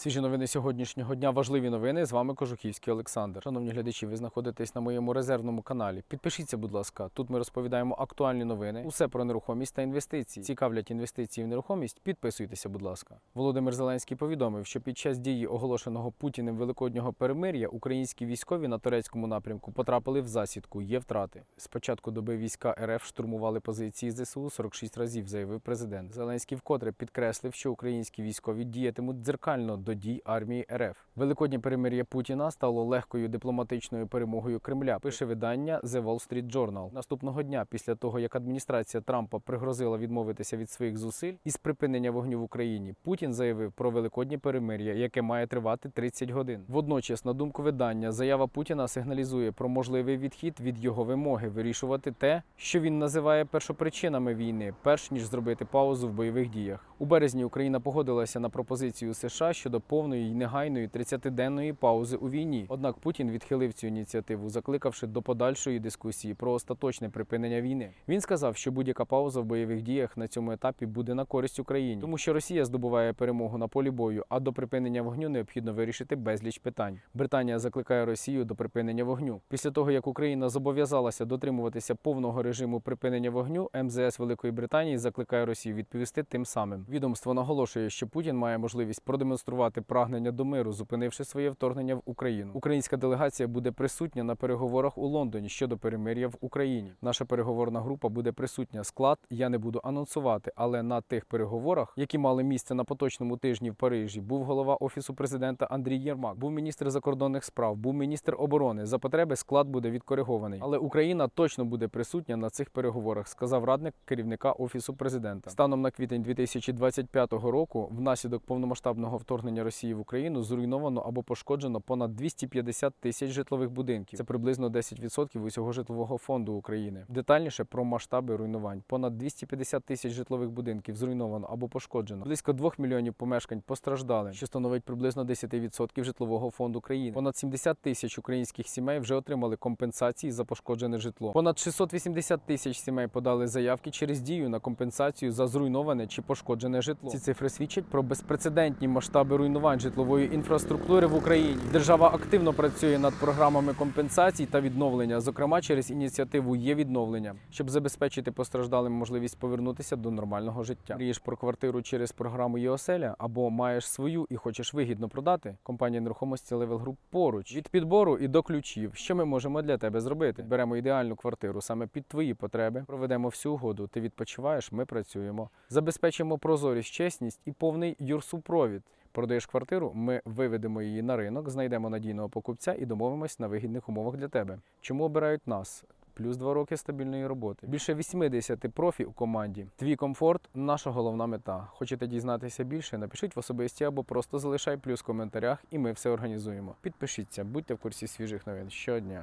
Свіжі новини сьогоднішнього дня, важливі новини. З вами Кожухівський Олександр. Шановні глядачі, ви знаходитесь на моєму резервному каналі. Підпишіться, будь ласка. Тут ми розповідаємо актуальні новини, усе про нерухомість та інвестиції. Цікавлять інвестиції в нерухомість. Підписуйтеся, будь ласка. Володимир Зеленський повідомив, що під час дії оголошеного Путіним великоднього перемир'я українські військові на турецькому напрямку потрапили в засідку. Є втрати. З початку доби війська РФ штурмували позиції ЗСУ 46 разів, заявив президент. Зеленський вкотре підкреслив, що українські військові діятимуть дзеркально до дій армії РФ. Великоднє перемир'я Путіна стало легкою дипломатичною перемогою Кремля. Пише видання The Wall Street Journal. Наступного дня, після того як адміністрація Трампа пригрозила відмовитися від своїх зусиль із припинення вогню в Україні, Путін заявив про великоднє перемир'я, яке має тривати 30 годин. Водночас, на думку видання, заява Путіна сигналізує про можливий відхід від його вимоги вирішувати те, що він називає першопричинами війни, перш ніж зробити паузу в бойових діях. У березні Україна погодилася на пропозицію США щодо повної й негайної 30-денної паузи у війні. Однак Путін відхилив цю ініціативу, закликавши до подальшої дискусії про остаточне припинення війни. Він сказав, що будь-яка пауза в бойових діях на цьому етапі буде на користь Україні, тому що Росія здобуває перемогу на полі бою, а до припинення вогню необхідно вирішити безліч питань. Британія закликає Росію до припинення вогню. Після того як Україна зобов'язалася дотримуватися повного режиму припинення вогню, МЗС Великої Британії закликає Росію відповісти тим самим. Відомство наголошує, що Путін має можливість продемонструвати прагнення до миру, зупинивши своє вторгнення в Україну. Українська делегація буде присутня на переговорах у Лондоні щодо перемир'я в Україні. Наша переговорна група буде присутня. Склад я не буду анонсувати, але на тих переговорах, які мали місце на поточному тижні в Парижі, був голова офісу президента Андрій Єрмак, був міністр закордонних справ, був міністр оборони. За потреби склад буде відкоригований. Але Україна точно буде присутня на цих переговорах, сказав радник керівника офісу президента. Станом на квітень 2025 року, внаслідок повномасштабного вторгнення Росії в Україну, зруйновано або пошкоджено понад 250 тисяч житлових будинків. Це приблизно 10% усього житлового фонду України. Детальніше про масштаби руйнувань: понад 250 тисяч житлових будинків зруйновано або пошкоджено. Близько 2 мільйонів помешкань постраждали, що становить приблизно 10% житлового фонду країни. Понад 70 тисяч українських сімей вже отримали компенсації за пошкоджене житло. Понад 680 тисяч сімей подали заявки через дію на компенсацію за зруйноване чи пошкоджене житло. Ці цифри свідчать про безпрецедентні масштаби руйнувань житлової інфраструктури в Україні. Держава активно працює над програмами компенсацій та відновлення, зокрема через ініціативу є відновлення, щоб забезпечити постраждалим можливість повернутися до нормального життя. Мрієш про квартиру через програму «Єоселя» або маєш свою і хочеш вигідно продати. Компанія нерухомості Level Group поруч від підбору і до ключів. Що ми можемо для тебе зробити? Беремо ідеальну квартиру саме під твої потреби. Проведемо всю угоду. Ти відпочиваєш, ми працюємо. Забезпечимо прозорість, чесність і повний юрсупровід. Продаєш квартиру, ми виведемо її на ринок, знайдемо надійного покупця і домовимось на вигідних умовах для тебе. Чому обирають нас? Плюс два роки стабільної роботи. Більше 80 профі у команді. Твій комфорт наша головна мета. Хочете дізнатися більше? Напишіть в особисті або просто залишай плюс в коментарях, і ми все організуємо. Підпишіться, будьте в курсі свіжих новин щодня.